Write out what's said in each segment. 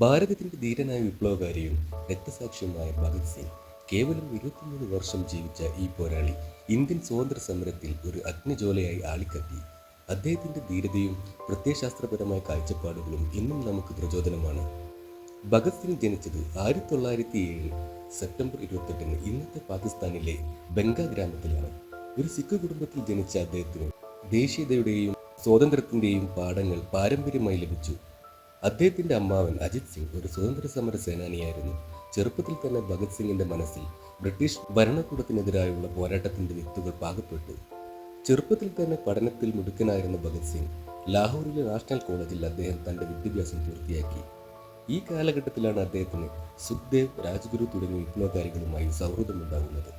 ഭാരതത്തിന്റെ ധീരനായ വിപ്ലവകാരിയും രക്തസാക്ഷിയുമായ ഭഗത് സിംഗ് കേവലം ഇരുപത്തിമൂന്ന് വർഷം ജീവിച്ച ഈ പോരാളി ഇന്ത്യൻ സ്വാതന്ത്ര്യ സമരത്തിൽ ഒരു അഗ്നിജ്വാലയായി ആളിക്കത്തി. അദ്ദേഹത്തിന്റെ ധീരതയും പ്രത്യയശാസ്ത്രപരമായ കാഴ്ചപ്പാടുകളും ഇന്നും നമുക്ക് പ്രചോദനമാണ്. ഭഗത് സിംഗ് ജനിച്ചത് ആയിരത്തി തൊള്ളായിരത്തി ഏഴ് സെപ്റ്റംബർ ഇരുപത്തെട്ടിന് ഇന്നത്തെ പാകിസ്ഥാനിലെ ബംഗാ ഗ്രാമത്തിലാണ്. ഒരു സിഖ് കുടുംബത്തിൽ ജനിച്ച അദ്ദേഹത്തിന് ദേശീയതയുടെയും സ്വാതന്ത്ര്യത്തിന്റെയും പാഠങ്ങൾ പാരമ്പര്യമായി ലഭിച്ചു. അദ്ദേഹത്തിന്റെ അമ്മാവൻ അജിത് സിംഗ് ഒരു സ്വതന്ത്ര സമര സേനാനിയായിരുന്നു. ചെറുപ്പത്തിൽ തന്നെ ഭഗത് സിംഗിന്റെ മനസ്സിൽ ബ്രിട്ടീഷ് ഭരണകൂടത്തിനെതിരായുള്ള പോരാട്ടത്തിന്റെ വിത്തുകൾ പാകപ്പെട്ടു. ചെറുപ്പത്തിൽ തന്നെ പഠനത്തിൽ മിടുക്കനായിരുന്ന ഭഗത് സിംഗ് ലാഹോറിലെ നാഷണൽ കോളേജിൽ അദ്ദേഹം തന്റെ വിദ്യാഭ്യാസം പൂർത്തിയാക്കി. ഈ കാലഘട്ടത്തിലാണ് അദ്ദേഹത്തിന് സുഖ്ദേവ് രാജ്ഗുരു തുടങ്ങിയ വിപ്ലവകാരികളുമായി സൗഹൃദമുണ്ടാകുന്നത്.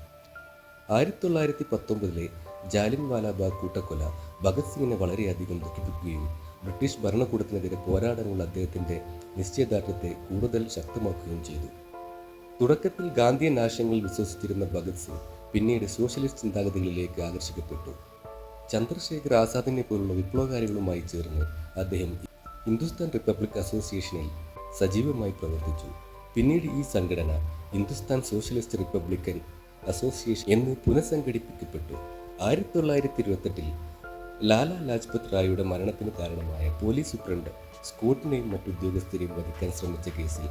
ആയിരത്തി തൊള്ളായിരത്തി പത്തൊമ്പതിലെ ജാലിൻ വാലാബാഗ് കൂട്ടക്കൊല ഭഗത് സിംഗിനെ വളരെയധികം ദുഃഖിപ്പിക്കുകയും ബ്രിട്ടീഷ് ഭരണകൂടത്തിനെതിരെ പോരാടാനുള്ള അദ്ദേഹത്തിന്റെ നിശ്ചയദാർഢ്യത്തെ കൂടുതൽ ശക്തമാക്കുകയും ചെയ്തു. തുടക്കത്തിൽ ഗാന്ധിയൻ ആശയങ്ങളിൽ വിശ്വസിച്ചിരുന്ന ഭഗത് സിംഗ് പിന്നീട് സോഷ്യലിസ്റ്റ് ചിന്താഗതികളിലേക്ക് ആകർഷിക്കപ്പെട്ടു. ചന്ദ്രശേഖർ ആസാദിനെ പോലുള്ള വിപ്ലവകാരികളുമായി ചേർന്ന് അദ്ദേഹം ഹിന്ദുസ്ഥാൻ റിപ്പബ്ലിക് അസോസിയേഷനിൽ സജീവമായി പ്രവർത്തിച്ചു. പിന്നീട് ഈ സംഘടന ഹിന്ദുസ്ഥാൻ സോഷ്യലിസ്റ്റ് റിപ്പബ്ലിക്കൻ അസോസിയേഷൻ എന്ന് പുനഃസംഘടിപ്പിക്കപ്പെട്ടു. ആയിരത്തി തൊള്ളായിരത്തി ഇരുപത്തെട്ടിൽ ലാലാ ലാജ്പത് റായിയുടെ മരണത്തിന് കാരണമായ പോലീസ് സൂപ്രണ്ട് സ്കോട്ടിനെയും മറ്റു ഉദ്യോഗസ്ഥരെയും വധിക്കാൻ ശ്രമിച്ച കേസിൽ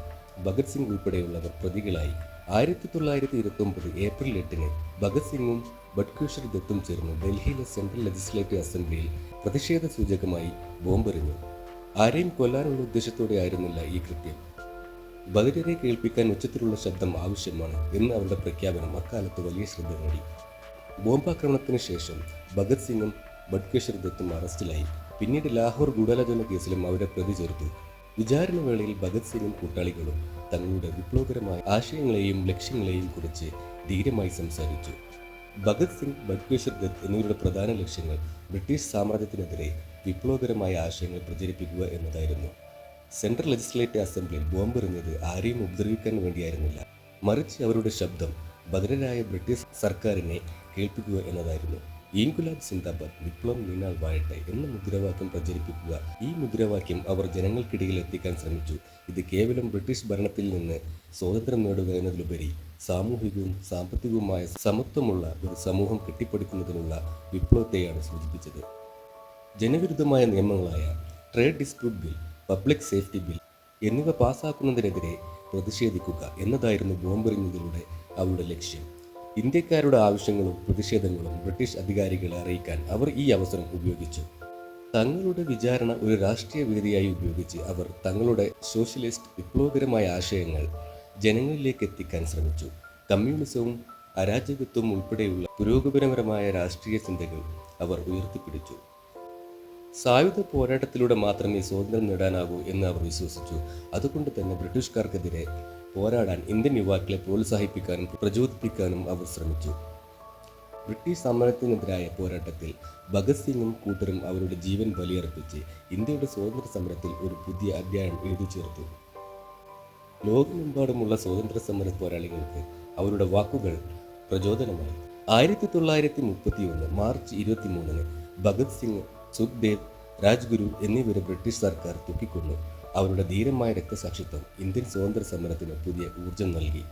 ഭഗത് സിംഗ് ഉൾപ്പെടെയുള്ളവർ പ്രതികളായി. ആയിരത്തി തൊള്ളായിരത്തി ഇരുപത്തി ഒമ്പത് ഏപ്രിൽ എട്ടിന് ഭഗത് സിംഗും ബട്കൂഷർ ദത്തും ചേർന്ന് ഡൽഹിയിലെ സെൻട്രൽ ലെജിസ്ലേറ്റീവ് അസംബ്ലിയിൽ പ്രതിഷേധ സൂചകമായി ബോംബെറിഞ്ഞു. ആരെയും കൊല്ലാനുള്ള ഉദ്ദേശത്തോടെ ആയിരുന്നില്ല ഈ കൃത്യം. ബദിരരെ കേൾപ്പിക്കാൻ ഉച്ചത്തിലുള്ള ശബ്ദം ആവശ്യമാണ് എന്ന് അവരുടെ പ്രഖ്യാപനം അക്കാലത്ത് വലിയ ശ്രദ്ധ നേടി. ബോംബാക്രമണത്തിന് ശേഷം ഭഗത് സിംഗും ബഡ്കേശ്വർ ദത്തും അറസ്റ്റിലായി. പിന്നീട് ലാഹോർ ഗൂഢാലോചന കേസിലും അവരെ പ്രതി ചേർത്തു. വിചാരണ വേളയിൽ ഭഗത് സിംഗും കൂട്ടാളികളും തങ്ങളുടെ വിപ്ലവകരമായ ആശയങ്ങളെയും ലക്ഷ്യങ്ങളെയും കുറിച്ച് ധീരമായി സംസാരിച്ചു. ഭഗത് സിംഗ് ബഡ്കേഷർ ദത്ത് എന്നിവരുടെ പ്രധാന ലക്ഷ്യങ്ങൾ ബ്രിട്ടീഷ് സാമ്രാജ്യത്തിനെതിരെ വിപ്ലവകരമായ ആശയങ്ങൾ പ്രചരിപ്പിക്കുക എന്നതായിരുന്നു. സെൻട്രൽ ലെജിസ്ലേറ്റീവ് അസംബ്ലിയിൽ ബോംബെറിഞ്ഞത് ആരെയും ഉപദ്രവിക്കാൻ വേണ്ടിയായിരുന്നില്ല. മറിച്ച് അവരുടെ ശബ്ദം ഭദ്രരായ ബ്രിട്ടീഷ് സർക്കാരിനെ കേൾപ്പിക്കുക എന്നതായിരുന്നു. ഈൻകുലാബ് സിന്ദാബാദ് വിപ്ലവം വീണാൽ വാഴട്ടെ എന്ന മുദ്രാവാക്യം പ്രചരിപ്പിക്കുക. ഈ മുദ്രാവാക്യം അവർ ജനങ്ങൾക്കിടയിൽ എത്തിക്കാൻ ശ്രമിച്ചു. ഇത് കേവലം ബ്രിട്ടീഷ് ഭരണത്തിൽ നിന്ന് സ്വാതന്ത്ര്യം നേടുക എന്നതിലുപരി സാമൂഹികവും സാമ്പത്തികവുമായ സമത്വമുള്ള ഒരു സമൂഹം കെട്ടിപ്പടുക്കുന്നതിനുള്ള വിപ്ലവത്തെയാണ് സൂചിപ്പിച്ചത്. ജനവിരുദ്ധമായ നിയമങ്ങളായ trade dispute bill public safety bill എന്നിവ പാസാക്കുന്നതിനെതിരെ പ്രതിഷേധിക്കുക എന്നതായിരുന്നു ബോംബെറിഞ്ഞതിലൂടെ അവരുടെ ലക്ഷ്യം. ഇന്ത്യക്കാരുടെ ആവശ്യങ്ങളും പ്രതിഷേധങ്ങളും ബ്രിട്ടീഷ് അധികാരികളെ അറിയിക്കാൻ അവർ ഈ അവസരം ഉപയോഗിച്ചു. തങ്ങളുടെ വിചാരണ ഒരു രാഷ്ട്രീയ വേദിയായി ഉപയോഗിച്ച് അവർ തങ്ങളുടെ സോഷ്യലിസ്റ്റ് വിപ്ലവകരമായ ആശയങ്ങൾ ജനങ്ങളിലേക്ക് എത്തിക്കാൻ ശ്രമിച്ചു. കമ്മ്യൂണിസവും അരാജകത്വവും ഉൾപ്പെടെയുള്ള പുരോഗമനപരമായ രാഷ്ട്രീയ ചിന്തകൾ അവർ ഉയർത്തിപ്പിടിച്ചു. സായുധ പോരാട്ടത്തിലൂടെ മാത്രമേ സ്വാതന്ത്ര്യം നേടാനാകൂ എന്ന് അവർ വിശ്വസിച്ചു. അതുകൊണ്ട് തന്നെ ബ്രിട്ടീഷുകാർക്കെതിരെ പോരാടാൻ ഇന്ത്യൻ യുവാക്കളെ പ്രോത്സാഹിപ്പിക്കാനും പ്രചോദിപ്പിക്കാനും അവർ ശ്രമിച്ചു. ബ്രിട്ടീഷ് സമരത്തിനെതിരായ പോരാട്ടത്തിൽ ഭഗത് സിംഗും കൂട്ടരും അവരുടെ ജീവൻ ബലിയർപ്പിച്ച് ഇന്ത്യയുടെ സ്വാതന്ത്ര്യ സമരത്തിൽ ഒരു പുതിയ അധ്യായം എഴുതി ചേർത്തു. ലോകമെമ്പാടുമുള്ള സ്വാതന്ത്ര്യ സമര പോരാളികൾക്ക് അവരുടെ വാക്കുകൾ പ്രചോദനമായി. ആയിരത്തി തൊള്ളായിരത്തി മുപ്പത്തി ഒന്ന് മാർച്ച് ഇരുപത്തി മൂന്നിന് ഭഗത് സിംഗ് സുഖ്ദേവ് രാജ്ഗുരു എന്നിവരെ ബ്രിട്ടീഷ് സർക്കാർ തൂക്കിക്കൊന്നു. അവരുടെ ധീരമായ രക്തസാക്ഷിത്വം ഇന്ത്യൻ സ്വാതന്ത്ര്യ സമരത്തിന് പുതിയ ഊർജം നൽകി.